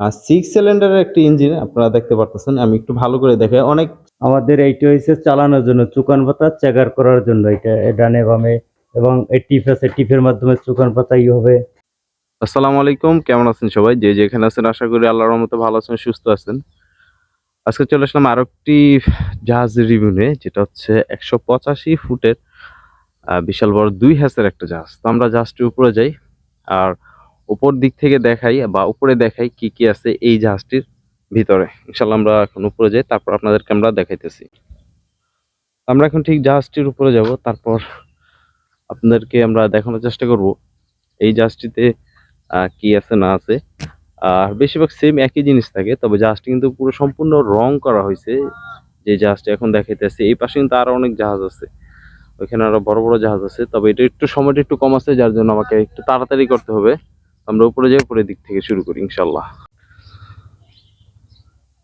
আর six সিলিন্ডারের একটি engine আপনারা দেখতে পারতেছেন আমি একটু ভালো করে দেখে অনেক আমাদের এইটা হয়েছে চালানোর জন্য চুকান পাতা চেকার করার জন্য। এটা এ ডানে বামে এবং এই টিপ আছে টিপের মাধ্যমে চুকান পাতা ই হবে। আসসালামু আলাইকুম কেমন আছেন সবাই? যে যেখানে আছেন আশা করি আল্লাহর রহমতে ভালো আছেন সুস্থ আছেন। আজকে চলে আসলাম আরও একটি জাহাজ রিভিউ নিয়ে যেটা হচ্ছে একশো পঁচাশি ফুটের বিশাল বড় দুই হ্যাসের একটা জাহাজ। তো আমরা জাহাজটির উপরে যাই আর উপর দিক থেকে দেখাই বা উপরে দেখাই কি কি আছে এই জাহাজটির ভিতরে। ইনশাল্লাহ আমরা এখন উপরে যাই, তারপর আপনাদেরকে আমরা দেখাইতেছি। আমরা এখন ঠিক জাহাজটির উপরে যাব, তারপর আপনাদেরকে আমরা দেখানোর চেষ্টা করব এই জাহাজটিতে কি আছে না আছে। আর বেশিরভাগ সেম একই জিনিস থাকে, তবে জাহাজটি কিন্তু পুরো সম্পূর্ণ রং করা হয়েছে, যে জাহাজটি এখন দেখাইতেছে। এই পাশে কিন্তু আরও অনেক জাহাজ আছে, ওইখানে আরও বড় বড় জাহাজ আছে, তবে এটা একটু সময়টা একটু কম আছে, যার জন্য আমাকে একটু তাড়াতাড়ি করতে হবে। আমরা উপরে যাই, উপরের দিক থেকে শুরু করি ইনশাল্লাহ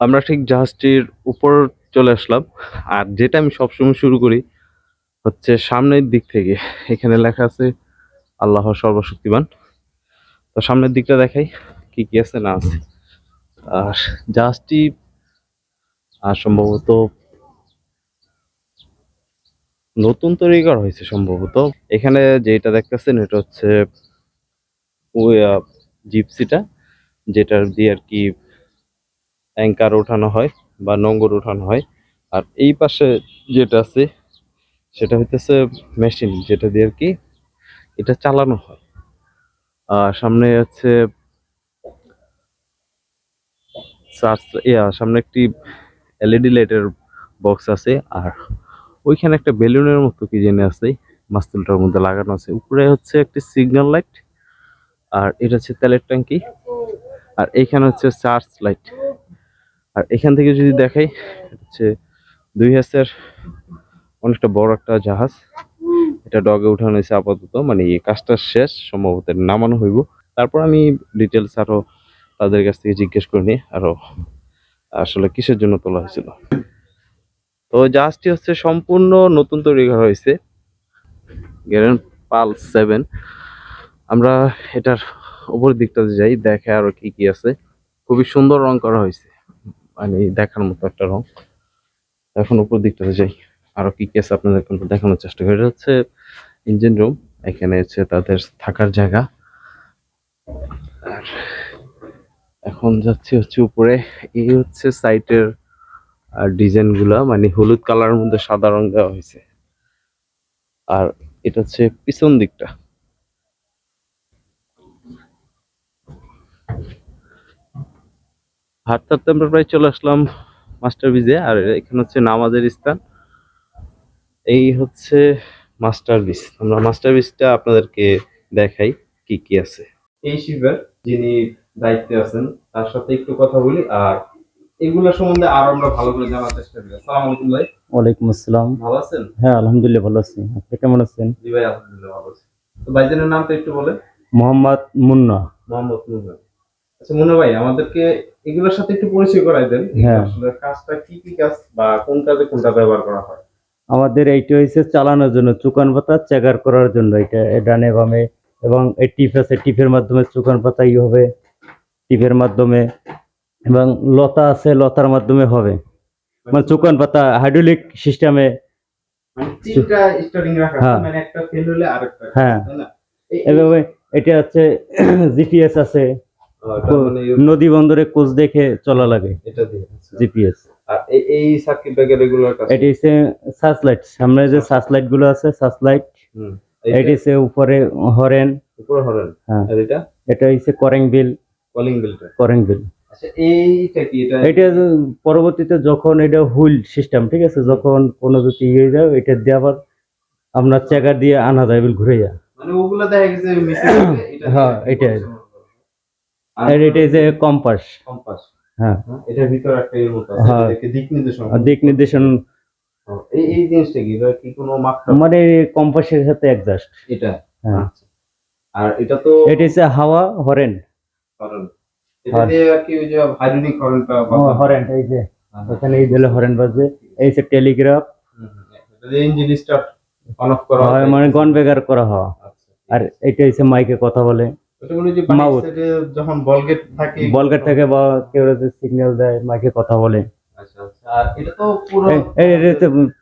আমরা ঠিক জাহাজটির উপর চলে আসলাম, আর যেটা আমি সবসময় শুরু করি হচ্ছে সামনের দিক থেকে। এখানে লেখা আছে, আল্লাহ সর্বশক্তিমান। তো সামনের দিকটা দেখাই, কি কি আছে না আছে। আর জাহাজটি, আর সম্ভবত নতুন তৈরি করা হয়েছে সম্ভবত। এখানে যেটা দেখতেছেন, এটা হচ্ছে জিপসিটা, যেটার দিয়ে আর কি অ্যাঙ্কার ওঠানো হয় বা নোঙ্গর ওঠানো হয়। আর এই পাশে যেটা আছে, সেটা হইতেছে মেশিন, যেটা দিয়ে আর কি এটা চালানো হয়। আর সামনে আছে চার্জ, ইয়া, সামনে একটি এলইডি লাইটের বক্স আছে। আর ওইখানে একটা বেলুনের মতো কি জেনে আছে, মাস্তুলটার মধ্যে লাগানো আছে। উপরে হচ্ছে একটি সিগন্যাল লাইট আর এটা হচ্ছে তেলের ট্যাঙ্কি আর এইখানে হচ্ছে চার্জ লাইট। আর এখান থেকে যদি দেখাই হচ্ছে দুই হাজার, অনেকটা বড় একটা জাহাজ। এটা ডগে উঠানো হয়েছে আপাতত মানে কাজটা শেষ, সম্ভবত নামানো হইব। তারপর আমি ডিটেলস আরও তাদের কাছ থেকে জিজ্ঞেস করে নিই, আরও আসলে কিসের জন্য তোলা হয়েছিল। তো জাহাজটি হচ্ছে সম্পূর্ণ নতুন তৈরি করা হয়েছে। গ্যারেন পাল সেভেন আমরা এটার উপর দিকটাতে যাই, দেখে আরও কি কি আছে। খুবই সুন্দর রং করা হয়েছে। মানে দেখার মতো একটা রং। এখন উপর দিকটাতে যাই। আরও কি কি আছে আপনাদের কিন্তু দেখানোর চেষ্টা করি। এটা হচ্ছে ইঞ্জিন রুম এখানে হচ্ছে তাদের থাকার জায়গা। আর এখন যাচ্ছি হচ্ছে উপরে। এই হচ্ছে সাইটের আর ডিজাইনগুলা। মানে হলুদ কালারের মধ্যে সাদা রং দেওয়া হয়েছে। আর এটা হচ্ছে পিছন দিকটা। হাঁটতে হাঁটতে আমরা প্রায় চলে আসলাম মাস্টার বিজে আর এখানে হচ্ছে নামাজের স্থান। এই হচ্ছে মাস্টার বিচ আমরা মাস্টার বিচটা আপনাদেরকে দেখাই কি কি আছে। এই শিবের যিনি দায়িত্বে আছেন তার সাথে একটু কথা বলি আর এগুলা সম্বন্ধে আরও আমরা ভালো করে জানার চেষ্টা করি। আসসালামু আলাইকুম ভাই। ওয়ালাইকুম আসসালাম। ভালো আছেন? হ্যাঁ আলহামদুলিল্লাহ ভালো আছি। আপনি কেমন আছেন? জি ভাই আলহামদুলিল্লাহ ভালো আছি। তো ভাইজানের নামটা একটু বলেন। মোহাম্মদ মুন্না। মোহাম্মদ মুন্না। আচ্ছা মুন্না ভাই আমাদেরকে এগুলোর সাথে একটু পরিচয় করাই দেন হ্যাঁ। আসলে কাজটা কি কি কাজ বা কোন কাজে কোনটা ব্যবহার করা হয় আমাদের এইটা হয়েছে চালানোর জন্য চুকান পাতা চেকার করার জন্য এটা ডানে বামে এবং এই টিপ আছে টিপের মাধ্যমে চুকান পাতা ই হবে টিপের মাধ্যমে এবং লতা আছে লতার মাধ্যমে হবে মানে চুকান পাতা হাইড্রোলিক সিস্টেমে মানে তিনটা স্টারিং রাখা আছে, হ্যাঁ। মানে একটা ফেল হলে আরেকটা হ্যাঁ। এভাবে এটা হচ্ছে জিপিএস আছে মানে নদী বন্দরে কোচ দেখে চলা লাগে এটা দিয়ে আচ্ছা। জিপিএস আর এই- রেগুলার কাজ এটি হচ্ছে সামনে যে সার্চ লাইটগুলো আছে সার্চ লাইট এটি হচ্ছে উপরে হরেন। উপরে হরেন। হ্যাঁ। আর এটা? এটা হচ্ছে করেং বিল। কলিং বিলটা। করেং বিল। আচ্ছা এইটা কি? এটা এটা পরবর্তীতে যখন এটা হুইল সিস্টেম ঠিক আছে? যখন কোনো যদি ইয়ে যায় এটা দিয়ে আবার আপনার চেকার দিয়ে আনা যায় বিল ঘুরে যায়। মানে ওগুলা দেখা গেছে হ্যাঁ, এটাই। আর এটা যে কম্পাস কম্পাস হ্যাঁ। হ্যাঁ, এটার ভিতরে একটা মতো আছে হ্যাঁ। দিক নির্দেশনা দিক নির্দেশন এই এই জিনিসটা কি? কি কোনো মাপটা মানে কম্পাসের সাথে অ্যাডজাস্ট এটা? হ্যাঁ। আচ্ছা। আর এটা তো এটা হচ্ছে হাওয়া হরেন। কারণ এটা হ্যাঁ। দিয়ে কি ওই যে হাইড্রোলিক কারেন্টটা হরেন এই যে। এখানে এই দিলে হরেন বাজে। এই যে telegraph engine start on off করা হয় হয়। মানে গন বেগার করা হয়। আচ্ছা আর এটা হচ্ছে মাইকে কথা বলে। যখন বলগেট থাকে বলগেট থেকে বা কেউ সিগন্যাল দেয় মাইকে কথা বলে। আচ্ছা আচ্ছা।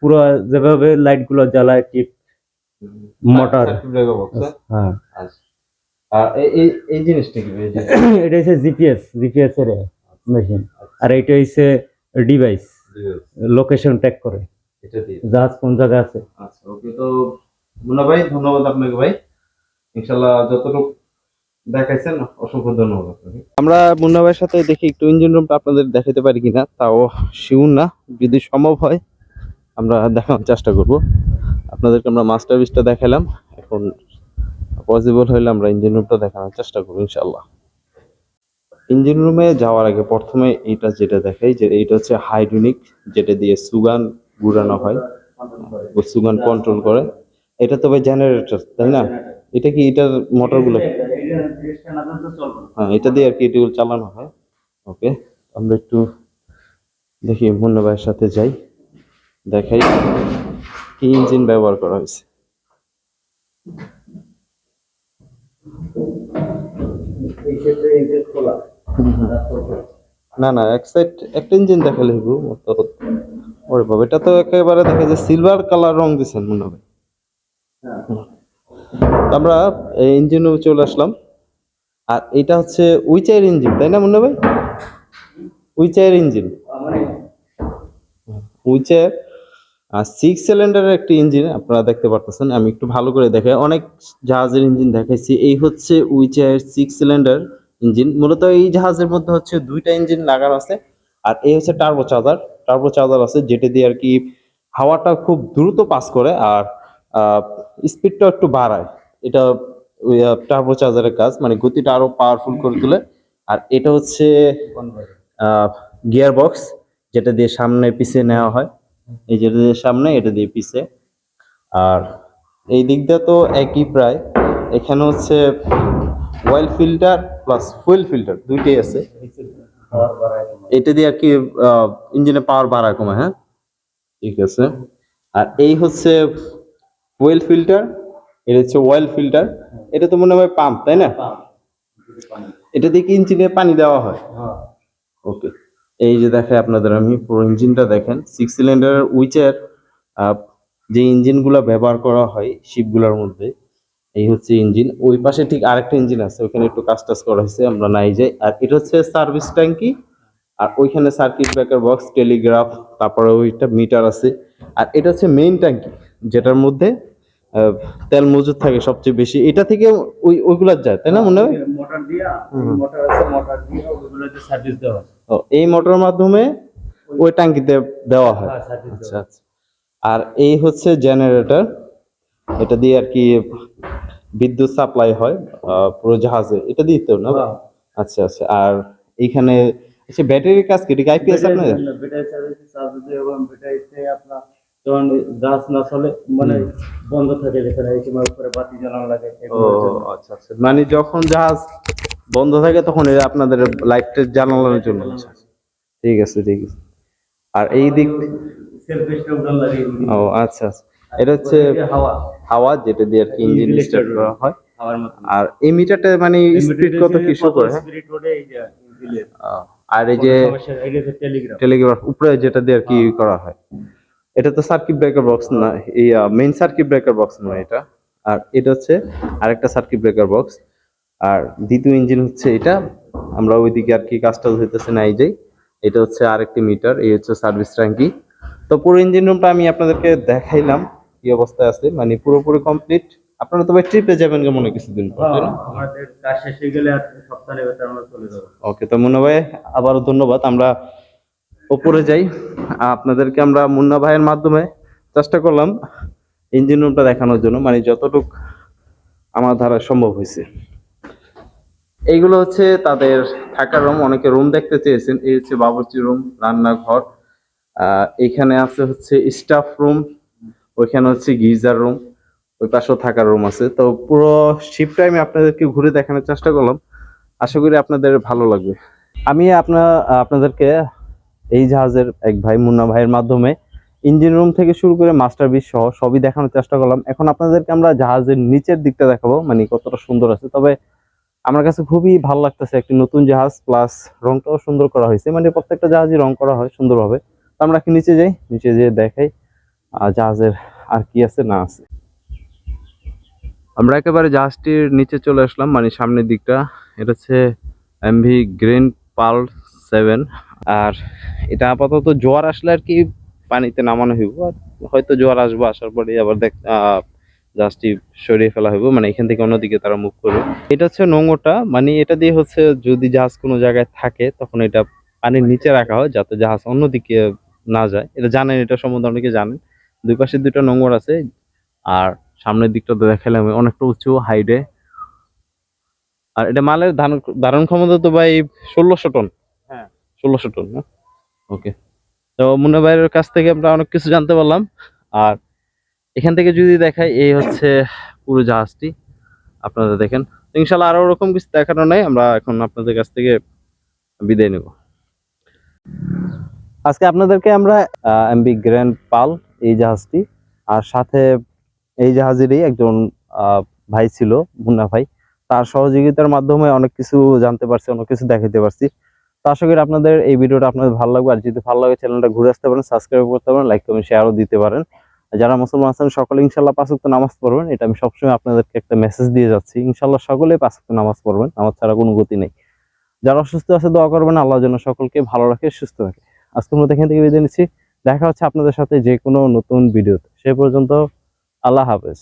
পুরো যেভাবে লাইটগুলো জ্বালায় টিপ মোটর। সার্কিট ব্রেকার বক্স হ্যাঁ? এই- এই এই জিনিসটা কি এই যে- এটা হচ্ছে জিপিএস জিপিএস এর মেশিন আর এটা হচ্ছে ডিভাইস লোকেশন ট্র্যাক করে। জাহাজ কোন জায়গায় আছে? আচ্ছা ওকে তো মুন্না ভাই ধন্যবাদ আপনাকে ভাই। ইনশাল্লাহ যতটুকু দেখাইছেন, অসংখ্য ধন্যবাদ আমরা মুন্না ভাইয়ের সাথে দেখি, একটু ইঞ্জিন রুমটা আপনাদের দেখাতে পারি কিনা? তাও শিউর না। যদি সম্ভব হয়, আমরা দেখানোর চেষ্টা করব। আপনাদেরকে আমরা মাস্টার পিসটা দেখালাম। এখন পসিবল হলে আমরা ইঞ্জিন রুমটা দেখানোর চেষ্টা করব ইনশাল্লাহ ইঞ্জিন রুমে যাওয়ার আগে প্রথমে এইটা যেটা দেখাই, যে এইটা হচ্ছে হাইড্রোনিক যেটা দিয়ে সুগান গুড়ানো হয়। সুগান কন্ট্রোল করে। এটা তো ভাই জেনারেটর তাই না? এটা কি এটার মোটরগুলো হ্যাঁ এটা দিয়ে আর কি চালানো হয়। ওকে আমরা একটু দেখি মুন্না ভাইয়ের সাথে যাই দেখাই কি ইঞ্জিন ব্যবহার করা হয়েছে। না না এক সাইড একটা ইঞ্জিন দেখালে হইব মোটর ওরে বাবা এটা তো একেবারে দেখা যায় সিলভার কালার রং দিছেন মনে হয়। তো আমরা ইঞ্জিন চলে আসলাম। আর এটা হচ্ছে উইচাইয়ের ইঞ্জিন তাই না মুন্না ভাই? উইচাইয়ের ইঞ্জিন উইচাইয়ের আর সিক্স সিলিন্ডারের একটি ইঞ্জিন আপনারা দেখতে পারতেছেন, আমি একটু ভালো করে দেখাই। অনেক জাহাজের ইঞ্জিন দেখাইছি। এই হচ্ছে উইচাইয়ের সিক্স সিলিন্ডার ইঞ্জিন মূলত এই জাহাজের মধ্যে হচ্ছে দুইটা ইঞ্জিন লাগানো আছে। আর এই হচ্ছে টার্বো চার্জার টার্বো চার্জার আছে, যেটা দিয়ে আর কি হাওয়াটা খুব দ্রুত পাস করে আর স্পিডটা একটু বাড়ায়। এটা টার্বো চার্জারের কাজ মানে গতিটা আরও পাওয়ারফুল করে তোলে। আর এটা হচ্ছে গিয়ার বক্স যেটা দিয়ে সামনে পিছিয়ে নেওয়া হয়। এই যেটা দিয়ে সামনে, এটা দিয়ে পিছে। আর এই দিক দিয়ে তো একই প্রায়। এখানে হচ্ছে oil filter plus fuel filter দুইটাই আছে। এটা দিয়ে আর কি ইঞ্জিনে পাওয়ার বাড়া কমে হ্যাঁ? ঠিক আছে। আর এই হচ্ছে ফুয়েল ফিল্টার এটা হচ্ছে অয়েল ফিল্টার এটা তো মনে হয় পাম্প তাই না? এটা দিয়ে কি ইঞ্জিনে পানি দেওয়া হয়? ওকে এই যে দেখে আপনাদের আমি পুরো ইঞ্জিনটা দেখেন সিক্স সিলিন্ডারের উইচের যে ইঞ্জিনগুলো ব্যবহার করা হয় শিপগুলোর মধ্যে এই হচ্ছে ইঞ্জিন ওই পাশে ঠিক আরেকটা ইঞ্জিন আছে ওইখানে একটু কাজ টাজ করা হয়েছে আমরা নাই যাই। আর এটা হচ্ছে সার্ভিস ট্যাঙ্কি আর ওইখানে সার্কিট ব্রেকার বক্স টেলিগ্রাফ তারপরে ওইটা মিটার আছে। আর এটা হচ্ছে মেইন ট্যাঙ্কি যেটার মধ্যে তেল মজুদ থাকে সবচেয়ে বেশি। এটা থেকে ওই ওইগুলা যায় তাই না মনে হয়? মোটর দিয়া মোটর আছে মোটর দিয়ে ওগুলোতে সার্ভিস দেওয়া হয়। ও, এই মোটরের মাধ্যমে ওই ট্যাঙ্কিতে দেওয়া হয়। হ্যাঁ, আচ্ছা আচ্ছা। আর এই হচ্ছে জেনারেটর এটা দিয়ে আর কি বিদ্যুৎ সাপ্লাই হয় পুরো জাহাজে। এটা দিয়ে তো না? হ্যাঁ। আচ্ছা আচ্ছা। আর এইখানে আচ্ছা ব্যাটারির কাজ কি? এটা আইপিএস আপনাদের? ব্যাটারি সার্ভিস চার্জ দিয়ে এবং ব্যাটারিতে আপনার যখন গাছ না চলে মানে বন্ধ থাকে যেখানে এই সময় উপরে বাতি জ্বালানো লাগে ও আচ্ছা আচ্ছা। মানে যখন জাহাজ বন্ধ থাকে তখন আপনাদের লাইটটা জ্বালানোর জন্য। ঠিক আছে ঠিক আছে। আর এই দিক ও আচ্ছা আচ্ছা। এটা হচ্ছে হাওয়া। হাওয়া যেটা দিয়ে আর কি ইঞ্জিন স্টার্ট করা হয়। আর এই মিটারটা মানে স্পিড কত কি শো করে হ্যাঁ? আর এই যে টেলিগ্রাফ উপরে যেটা দিয়ে আর কি করা হয়। এটা তো সার্কিট ব্রেকার বক্স না এই মেইন সার্কিট ব্রেকার বক্স নয় এটা। আর এটা হচ্ছে আরেকটা সার্কিট ব্রেকার বক্স আর দ্বিতীয় ইঞ্জিন হচ্ছে এটা। আমরা ওইদিকে আর কি কাজটা হইতেছে না এই যে। এটা হচ্ছে আরেকটি মিটার এই হচ্ছে সার্ভিস ট্যাঙ্কি। তো পুরো ইঞ্জিন রুমটা আমি আপনাদেরকে দেখাইলাম কি অবস্থায় আছে। মানে পুরোপুরি কমপ্লিট আপনারা তো ভাই ট্রিপে যাবেন কেমন কিছুদিন পর তাই না? আমাদের কাজ শেষ হয়ে গেলে ভেতরে আমরা চলে যাব। ওকে তো মুন্না ভাই আবারও ধন্যবাদ। আমরা উপরে যাই। আপনাদেরকে আমরা মুন্না ভাইয়ের মাধ্যমে চেষ্টা করলাম ইঞ্জিন রুমটা দেখানোর জন্য মানে যতটুক আমার দ্বারা সম্ভব হয়েছে। এইগুলো হচ্ছে তাদের থাকার রুম, অনেকে রুম দেখতে চেয়েছেন। এই হচ্ছে বাবুর্চি রুম, রান্নাঘর। এখানে আছে হচ্ছে স্টাফ রুম, ওইখানে হচ্ছে গিজার রুম, ওই পাশেও থাকার রুম আছে। তো পুরো শিপটা আমি আপনাদেরকে ঘুরে দেখানোর চেষ্টা করলাম। আশা করি আপনাদের ভালো লাগবে। আমি আপনার আপনাদেরকে এই জাহাজের এক ভাই, মুন্না ভাইয়ের মাধ্যমে ইঞ্জিন রুম থেকে শুরু করে মাস্টার বিচ সহ সবই দেখানোর চেষ্টা করলাম। এখন আপনাদেরকে আমরা জাহাজের নিচের দিকটা দেখাবো মানে কতটা সুন্দর আছে। তবে আমার কাছে খুবই ভালো লাগতেছে একটি নতুন জাহাজ, প্লাস রংটাও সুন্দর করা হয়েছে। মানে প্রত্যেকটা জাহাজই রং করা হয় সুন্দরভাবে। তো আমরা কি নিচে যাই? নিচে যেয়ে দেখাই জাহাজের আর কি আছে না আছে। আমরা একেবারে জাহাজটির নিচে চলে আসলাম মানে সামনের দিকটা। এটা হচ্ছে এমভি গ্রিন পাল সেভেন আর এটা আপাতত জোয়ার আসলে আর কি পানিতে নামানো হইব, আর হয়তো জোয়ার আসব আসার পরে আবার দেখ জাহাজটি সরিয়ে ফেলা হইব মানে এখান থেকে অন্যদিকে তারা মুভ করবে। এটা হচ্ছে নোংরটা মানে এটা দিয়ে হচ্ছে যদি জাহাজ কোনো জায়গায় থাকে তখন এটা পানির নিচে রাখা হয় যাতে জাহাজ অন্যদিকে না যায়। এটা জানেন, এটা সম্বন্ধে অনেকে জানেন। দুই পাশে দুইটা নোংর আছে, আর সামনের দিকটা তো দেখালাম, অনেকটা উঁচু হাইডে আর এটা মালের ধারণ ধারণ ক্ষমতা তো ভাই ষোলোশো টন। ষোলোশো টন না? ওকে। তো মুন্না ভাইয়ের কাছ থেকে আমরা অনেক কিছু জানতে পারলাম। আর এখান থেকে যদি দেখাই এই হচ্ছে পুরো জাহাজটি। আপনারা দেখেন ইনশাল্লাহ আরও ওরকম কিছু দেখানো নাই। আমরা এখন আপনাদের কাছ থেকে বিদায় নেব। আজকে আপনাদেরকে আমরা এমবি গ্র্যান্ড পাল এই জাহাজটি আর সাথে এই জাহাজেরই একজন আহ, ভাই ছিল মুন্না ভাই। তার সহযোগিতার মাধ্যমে অনেক কিছু জানতে পারছি অনেক কিছু দেখাতে পারছি। তো আশা করি আপনাদের এই ভিডিওটা আপনাদের ভালো লাগবে। আর যদি ভালো লাগে, চ্যানেলটা ঘুরে আসতে পারেন সাবস্ক্রাইব করতে পারেন লাইক কমেন্ট শেয়ারও দিতে পারেন। যারা মুসলমান আছেন, সকলে ইনশাল্লাহ পাঁচ ওয়াক্ত নামাজ পড়বেন। এটা আমি সবসময় আপনাদেরকে একটা মেসেজ দিয়ে যাচ্ছি। ইনশাল্লাহ সকলে পাঁচ ওয়াক্ত নামাজ পড়বেন। নামাজ ছাড়া কোনো গতি নেই। যারা অসুস্থ আছে, দোয়া করবেন। আল্লাহ যেন সকলকে ভালো রাখে, সুস্থ রাখে। আজকে মতো এখান থেকে বিদায় নিচ্ছি। দেখা হচ্ছে আপনাদের সাথে যে কোনো নতুন ভিডিওতে। সে পর্যন্ত আল্লাহ হাফেজ।